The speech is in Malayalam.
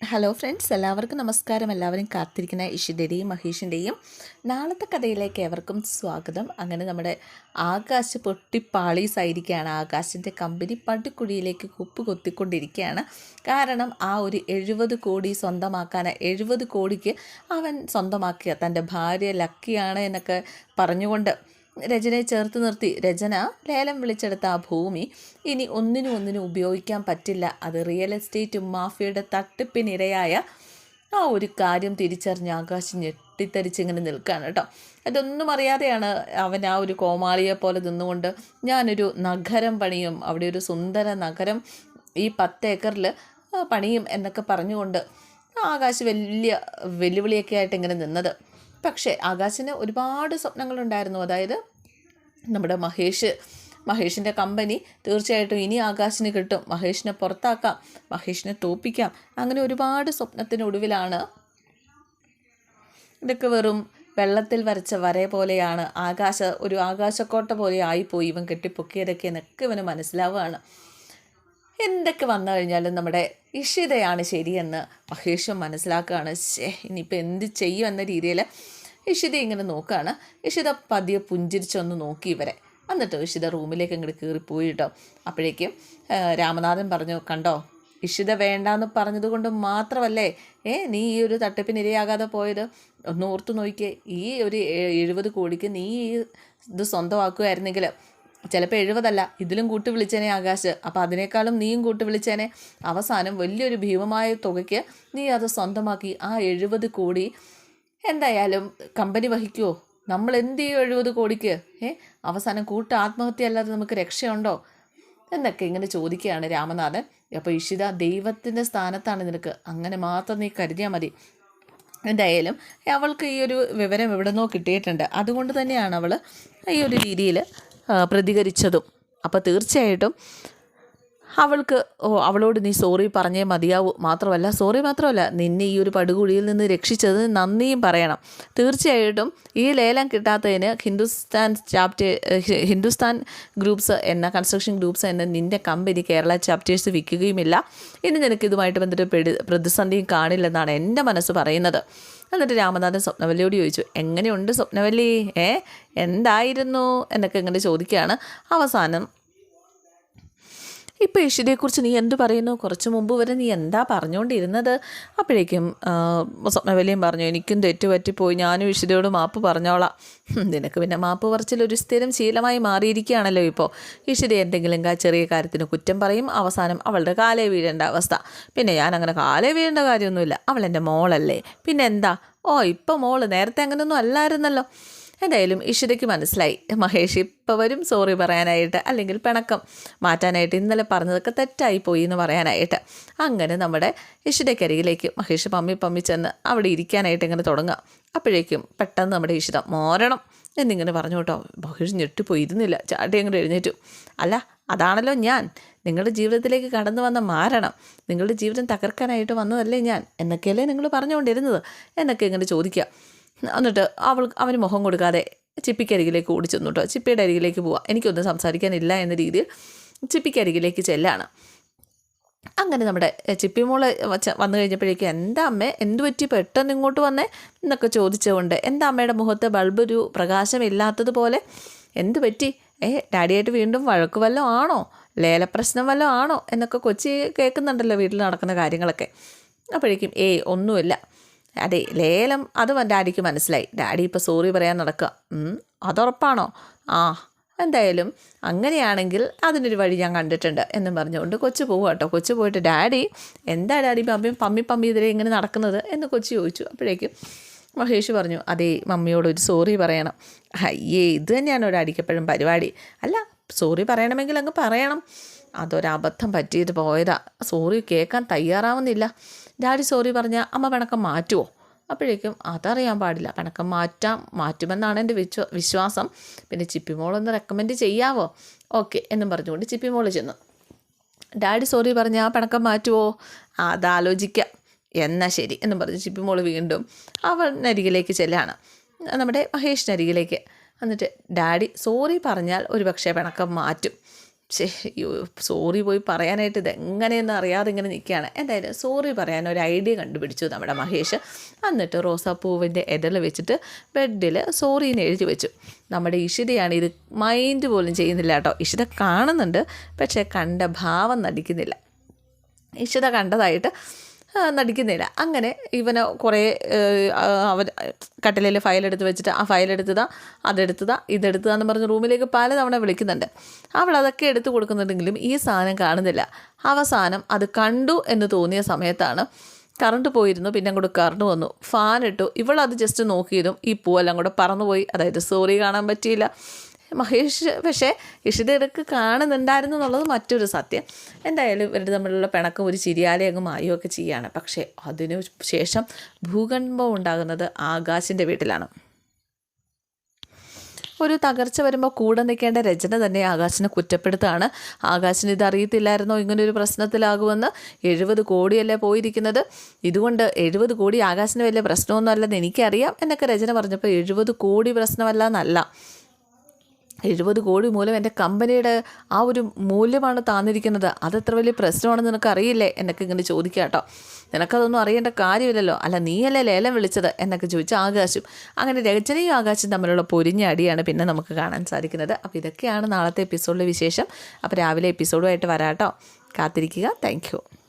ഹലോ ഫ്രണ്ട്സ് എല്ലാവർക്കും നമസ്കാരം. എല്ലാവരും കാത്തിരിക്കുന്ന ഇഷിന്റെയും മഹേഷിന്റെയും നാളത്തെ കഥയിലേക്ക് എവർക്കും സ്വാഗതം. അങ്ങനെ നമ്മുടെ ആകാശ് പൊട്ടിപ്പാളീസായിരിക്കുകയാണ്. ആകാശിന്റെ കമ്പനി പട്ടിക്കുഴിയിലേക്ക് കുപ്പ് കൊത്തിക്കൊണ്ടിരിക്കുകയാണ്. കാരണം ആ ഒരു എഴുപത് കോടി സ്വന്തമാക്കാൻ എഴുപത് കോടിക്ക് അവൻ സ്വന്തമാക്കിയ തന്റെ ഭാര്യ ലക്കിയാണ് എന്നൊക്കെ പറഞ്ഞുകൊണ്ട് രചനയെ ചേർത്ത് നിർത്തി രചന ലേലം വിളിച്ചെടുത്ത ആ ഭൂമി ഇനി ഒന്നിനും ഒന്നിനും ഉപയോഗിക്കാൻ പറ്റില്ല. അത് റിയൽ എസ്റ്റേറ്റ് മാഫിയയുടെ തട്ടിപ്പിനിരയായ ആ ഒരു കാര്യം തിരിച്ചറിഞ്ഞ് ആകാശം ഞെട്ടിത്തരിച്ചിങ്ങനെ നിൽക്കുകയാണ് കേട്ടോ. അതൊന്നും അറിയാതെയാണ് അവൻ ആ ഒരു കോമാളിയെ പോലെ നിന്നുകൊണ്ട് ഞാനൊരു നഗരം പണിയും അവിടെ ഒരു സുന്ദര നഗരം ഈ പത്ത് ഏക്കറിൽ പണിയും എന്നൊക്കെ പറഞ്ഞുകൊണ്ട് ആകാശ് വലിയ വെല്ലുവിളിയൊക്കെ ആയിട്ട് ഇങ്ങനെ നിന്നത്. പക്ഷേ ആകാശിന് ഒരുപാട് സ്വപ്നങ്ങളുണ്ടായിരുന്നു. അതായത് നമ്മുടെ മഹേഷ് മഹേഷിന്റെ കമ്പനി തീർച്ചയായിട്ടും ഇനി ആകാശിന് കിട്ടും. മഹേഷിനെ പുറത്താക്കാം മഹേഷിനെ തോപ്പിക്കാം. അങ്ങനെ ഒരുപാട് സ്വപ്നത്തിനൊടുവിലാണ് ഇതൊക്കെ വെറും വെള്ളത്തിൽ വരച്ച വര പോലെയാണ്. ആകാശ ഒരു ആകാശക്കോട്ട പോലെ ആയിപ്പോയി. ഇവൻ കെട്ടിപ്പൊക്കിയതൊക്കെ എന്നൊക്കെ ഇവന് മനസ്സിലാവുകയാണ്. എന്തൊക്കെ വന്നു കഴിഞ്ഞാലും നമ്മുടെ ഇഷിതയാണ് ശരിയെന്ന് മഹേഷും മനസ്സിലാക്കുകയാണ്. ശേ ഇനിയിപ്പോൾ എന്ത് ചെയ്യും എന്ന രീതിയിൽ ഇഷിത ഇങ്ങനെ നോക്കുകയാണ്. ഇഷിത പതിയെ പുഞ്ചിരിച്ചൊന്ന് നോക്കി ഇവരെ. എന്നിട്ട് ഇഷിത റൂമിലേക്ക് അങ്ങോട്ട് കയറിപ്പോയി കേട്ടോ. അപ്പോഴേക്കും രാമനാഥൻ പറഞ്ഞു കണ്ടോ ഇഷിത വേണ്ടാന്ന് പറഞ്ഞത് കൊണ്ട് മാത്രമല്ലേ ഏ നീ ഈ ഒരു തട്ടിപ്പിന് ഇരയാകാതെ പോയത്? ഒന്ന് ഓർത്തു നോക്കിയേ ഈ ഒരു എഴുപത് കോടിക്ക് നീ ഈ ഇത് സ്വന്തമാക്കുമായിരുന്നെങ്കിൽ ചിലപ്പോൾ എഴുപതല്ല. ഇതിലും കൂട്ടി വിളിച്ചേനെ ആകാശ്. അപ്പോൾ അതിനേക്കാളും നീയും കൂട്ടി വിളിച്ചേനെ അവസാനം വലിയൊരു ഭീമമായ തുകയ്ക്ക് നീ അത് സ്വന്തമാക്കി. ആ എഴുപത് കോടി എന്തായാലും കമ്പനി വഹിക്കുമോ നമ്മൾ എന്ത് ചെയ്യും എഴുപത് കോടിക്ക്? ഏ? അവസാനം കൂട്ട ആത്മഹത്യ അല്ലാതെ നമുക്ക് രക്ഷയുണ്ടോ? എന്നൊക്കെ ഇങ്ങനെ ചോദിക്കുകയാണ് രാമനാഥൻ. അപ്പോൾ ഇഷിത ദൈവത്തിന്റെ സ്ഥാനത്താണ് നിനക്ക്. അങ്ങനെ മാത്രം നീ കരുതിയാൽ മതി. എന്തായാലും അവൾക്ക് ഈ ഒരു വിവരം എവിടെ നിന്നോ കിട്ടിയിട്ടുണ്ട്. അതുകൊണ്ട് തന്നെയാണ് അവൾ ഈ ഒരു രീതിയിൽ പ്രതികരിച്ചതും. അപ്പോൾ തീർച്ചയായിട്ടും അവൾക്ക് ഓ അവളോട് നീ സോറി പറഞ്ഞേ മതിയാവൂ. മാത്രമല്ല സോറി മാത്രമല്ല നിന്നെ ഈ ഒരു പടുകുഴിയിൽ നിന്ന് രക്ഷിച്ചത് നന്ദിയും പറയണം. തീർച്ചയായിട്ടും ഈ ലേലം കിട്ടാത്തതിന് ഹിന്ദുസ്ഥാൻ ചാപ്റ്റേ ഹിന്ദുസ്ഥാൻ ഗ്രൂപ്പ്സ് എന്ന കൺസ്ട്രക്ഷൻ ഗ്രൂപ്പ്സ് എന്ന നിന്റെ കമ്പനി കേരള ചാപ്റ്റേഴ്സ് വിൽക്കുകയുമില്ല. ഇനി നിനക്ക് ഇതുമായിട്ട് ബന്ധപ്പെട്ട് പ്രതിസന്ധിയും കാണില്ലെന്നാണ് എന്റെ മനസ്സ് പറയുന്നത്. എന്നിട്ട് രാമനാഥൻ സ്വപ്നവല്ലിയോട് ചോദിച്ചു എങ്ങനെയുണ്ട് സ്വപ്നവല്ലി? ഏ എന്തായിരുന്നു? എന്നൊക്കെ ഇങ്ങനെ ചോദിക്കുകയാണ്. അവസാനം ഇപ്പോൾ യശുദയെക്കുറിച്ച് നീ എന്ത് പറയുന്നു? കുറച്ച് മുമ്പ് വരെ നീ എന്താ പറഞ്ഞുകൊണ്ടിരുന്നത്? അപ്പോഴേക്കും സ്വപ്നവലിയും പറഞ്ഞു എനിക്കും തെറ്റുപറ്റിപ്പോയി ഞാനും യശുദയോട് മാപ്പ് പറഞ്ഞോളാം. നിനക്ക് പിന്നെ മാപ്പ് പറച്ചിലൊരു സ്ഥിരം ശീലമായി മാറിയിരിക്കുകയാണല്ലോ ഇപ്പോൾ യശുദ എന്തെങ്കിലും ചെറിയ കാര്യത്തിന് കുറ്റം പറയും. അവസാനം അവളുടെ കാലേ വീഴേണ്ട അവസ്ഥ. പിന്നെ ഞാൻ അങ്ങനെ കാലേ വീഴേണ്ട കാര്യമൊന്നുമില്ല. അവൾ എന്റെ മോളല്ലേ. പിന്നെ എന്താ? ഓ ഇപ്പോൾ മോൾ നേരത്തെ അങ്ങനെയൊന്നും അല്ലായിരുന്നല്ലോ. എന്തായാലും ഇഷിതയ്ക്ക് മനസ്സിലായി. മഹേഷ് ഇപ്പോൾ വരും. സോറി പറയാനായിട്ട്. അല്ലെങ്കിൽ പിണക്കം. മാറ്റാനായിട്ട് ഇന്നലെ പറഞ്ഞതൊക്കെ തെറ്റായി പോയി എന്ന് പറയാനായിട്ട്. അങ്ങനെ നമ്മുടെ ഇഷിതയ്ക്കരികിലേക്ക് മഹേഷ് പമ്മി പമ്മി ചെന്ന് അവിടെ ഇരിക്കാനായിട്ട് ഇങ്ങനെ തുടങ്ങുക അപ്പോഴേക്കും പെട്ടെന്ന് നമ്മുടെ ഇഷിത മോരണം. എന്നിങ്ങനെ പറഞ്ഞു കേട്ടോ. മഹേഷ് ഞെട്ടിപ്പോയി ഇരുന്നില്ല. ചാട്ടി അങ്ങോട്ട് എഴുന്നേറ്റു. അല്ല അതാണല്ലോ ഞാൻ. നിങ്ങളുടെ ജീവിതത്തിലേക്ക് കടന്നു വന്ന മാരണം. നിങ്ങളുടെ ജീവിതം തകർക്കാനായിട്ട് വന്നതല്ലേ ഞാൻ. എന്നൊക്കെയല്ലേ നിങ്ങൾ പറഞ്ഞുകൊണ്ടിരുന്നത്? എന്നൊക്കെ ഇങ്ങനെ ചോദിക്കുക. എന്നിട്ട് അവൾ അവന് മുഖം കൊടുക്കാതെ ചിപ്പിക്കരികിലേക്ക് ഓടിച്ചെന്നു കേട്ടോ ചിപ്പിയുടെ അരികിലേക്ക് പോവാം. എനിക്കൊന്നും സംസാരിക്കാനില്ല എന്ന രീതിയിൽ ചിപ്പിക്കരികിലേക്ക് ചെല്ലാണ്. അങ്ങനെ നമ്മുടെ ചിപ്പി ചിപ്പിമോൾ വന്നു കഴിഞ്ഞപ്പോഴേക്കും എന്താ അമ്മേ എന്തു പറ്റി? പെട്ടെന്ന് ഇങ്ങോട്ട് വന്നേ? എന്നൊക്കെ ചോദിച്ചുകൊണ്ട് എന്താ അമ്മയുടെ മുഖത്ത് ബൾബ് ഒരു പ്രകാശമില്ലാത്തതുപോലെ? എന്തു പറ്റി? ഏ ഡാഡിയായിട്ട് വീണ്ടും വഴക്ക് വല്ലതും ആണോ? ലേലപ്രശ്നം വല്ലതും ആണോ? എന്നൊക്കെ കൊച്ചി കേൾക്കുന്നുണ്ടല്ലോ വീട്ടിൽ നടക്കുന്ന കാര്യങ്ങളൊക്കെ. അപ്പോഴേക്കും ഏയ് ഒന്നുമില്ല. അതെ ലേലം അത് ഡാഡിക്ക് മനസ്സിലായി. ഡാഡി ഇപ്പോൾ സോറി പറയാൻ നടക്കുക അതുറപ്പാണോ? ആ എന്തായാലും അങ്ങനെയാണെങ്കിൽ അതിനൊരു വഴി ഞാൻ കണ്ടിട്ടുണ്ട് എന്നും പറഞ്ഞുകൊണ്ട് കൊച്ചു പോവുക കേട്ടോ കൊച്ചു പോയിട്ട് ഡാഡി എന്താ ഡാഡി പമ്മി പമ്മി പമ്മി ഇതിലെ ഇങ്ങനെ നടക്കുന്നത്? എന്ന് കൊച്ചു ചോദിച്ചു. അപ്പോഴേക്കും മഹേഷ് പറഞ്ഞു അതേ മമ്മിയോട് ഒരു സോറി പറയണം. അയ്യേ ഇത് തന്നെയാണ് ഡാഡിക്ക് എപ്പോഴും പരിപാടി? അല്ല സോറി പറയണമെങ്കിൽ അങ്ങ് പറയണം. അതൊരബദ്ധം പറ്റിയിട്ട് പോയതാ. സോറി കേൾക്കാൻ തയ്യാറാവുന്നില്ല. ഡാഡി സോറി പറഞ്ഞാൽ അമ്മ പിണക്കം മാറ്റുമോ അപ്പോഴേക്കും അതറിയാൻ പാടില്ല. പിണക്കം മാറ്റാം മാറ്റുമെന്നാണ് എന്റെ വിശ്വ വിശ്വാസം. പിന്നെ ചിപ്പിമോളൊന്ന് റെക്കമെൻഡ് ചെയ്യാവോ? ഓക്കെ എന്നും പറഞ്ഞുകൊണ്ട് ചിപ്പിമോൾ ചെന്നു. ഡാഡി സോറി പറഞ്ഞാൽ പിണക്കം മാറ്റുമോ അതാലോചിക്കാം. എന്നാൽ ശരി എന്നും പറഞ്ഞ് ചിപ്പിമോൾ വീണ്ടും അവൾ നരികിലേക്ക് ചെല്ലാണ്. നമ്മുടെ മഹേഷ് മഹേഷിനരികിലേക്ക്. എന്നിട്ട് ഡാഡി സോറി പറഞ്ഞാൽ ഒരു പക്ഷേ പിണക്കം മാറ്റും. സോറി പോയി പറയാനായിട്ട് ഇത് എങ്ങനെയെന്ന് അറിയാതെ ഇങ്ങനെ നിൽക്കുകയാണ്. എന്തായാലും സോറി പറയാൻ ഒരു ഐഡിയ കണ്ടുപിടിച്ചു നമ്മുടെ മഹേഷ്. എന്നിട്ട് റോസാപ്പൂവിന്റെ ഇടയിൽ വെച്ചിട്ട് ബെഡിൽ സോറീനെ എഴുതി വെച്ചു. നമ്മുടെ ഇഷിതയാണ് ഇത് മൈൻഡ് പോലും ചെയ്യുന്നില്ല കേട്ടോ. ഇഷിത കാണുന്നുണ്ട് പക്ഷേ കണ്ട ഭാവം നടിക്കുന്നില്ല. ഇഷിത കണ്ടതായിട്ട് നടിക്കുന്നില്ല. അങ്ങനെ ഇവന് കുറേ അവർ കട്ടിലയിൽ ഫയലെടുത്ത് വെച്ചിട്ട് ആ ഫയലെടുത്തതാ അതെടുത്തതാ ഇതെടുത്തതാന്ന് പറഞ്ഞ് റൂമിലേക്ക് പലതവണ വിളിക്കുന്നുണ്ട്. അവൾ അതൊക്കെ എടുത്തു കൊടുക്കുന്നുണ്ടെങ്കിലും ഈ സാധനം കാണുന്നില്ല. അവസാനം അത് കണ്ടു എന്ന് തോന്നിയ സമയത്താണ് കറണ്ട് പോയിരുന്നു പിന്നെ അങ്ങോട്ട് കറണ്ട് വന്നു. ഫാൻ ഇട്ടു. അത് ജസ്റ്റ് നോക്കിയതും ഈ പൂവെല്ലാം കൂടെ പറന്നുപോയി. അതായത് സോറി കാണാൻ പറ്റിയില്ല. മഹേഷ് പക്ഷേ ഇഷിത ഇടയ്ക്ക് കാണുന്നുണ്ടായിരുന്നു എന്നുള്ളത് മറ്റൊരു സത്യം. എന്തായാലും ഇവരുടെ തമ്മിലുള്ള പിണക്കം ഒരു ചിരിയാലെ അങ്ങ് മായുമൊക്കെ ചെയ്യുകയാണ്. പക്ഷേ അതിനു ശേഷം ഭൂകമ്പം ഉണ്ടാകുന്നത് ആകാശിന്റെ വീട്ടിലാണ്. ഒരു തകർച്ച വരുമ്പോൾ കൂടെ നിൽക്കേണ്ട രചന തന്നെ ആകാശിനെ കുറ്റപ്പെടുത്താണ്. ആകാശിന് ഇത് അറിയത്തില്ലായിരുന്നോ? ഇങ്ങനെ ഒരു പ്രശ്നത്തിലാകുമെന്ന് എഴുപത് കോടിയല്ലേ പോയിരിക്കുന്നത്. ഇതുകൊണ്ട് എഴുപത് കോടി ആകാശിന് വലിയ പ്രശ്നമൊന്നും അല്ലെന്ന് എനിക്കറിയാം. എന്നൊക്കെ രചന പറഞ്ഞപ്പോൾ എഴുപത് കോടി പ്രശ്നമല്ല എന്നല്ല എഴുപത് കോടി മൂലം എന്റെ കമ്പനിയുടെ ആ ഒരു മൂല്യമാണ് താന്നിരിക്കുന്നത്. അതെത്ര വലിയ പ്രശ്നമാണെന്ന് നിനക്ക് അറിയില്ലേ എന്നൊക്കെ ഇങ്ങനെ ചോദിക്കുക കേട്ടോ. നിനക്കതൊന്നും അറിയേണ്ട കാര്യമില്ലല്ലോ. അല്ല നീയല്ലേ ലേലം വിളിച്ചത്? എന്നൊക്കെ ചോദിച്ച ആകാശും. അങ്ങനെ രചനയും ആകാശും തമ്മിലുള്ള പൊരിഞ്ഞ അടിയാണ് പിന്നെ നമുക്ക് കാണാൻ സാധിക്കുന്നത്. അപ്പോൾ ഇതൊക്കെയാണ് നാളത്തെ എപ്പിസോഡിലെ വിശേഷം. അപ്പോൾ രാവിലെ എപ്പിസോഡുമായിട്ട് വരാട്ടോ കാത്തിരിക്കുക. താങ്ക്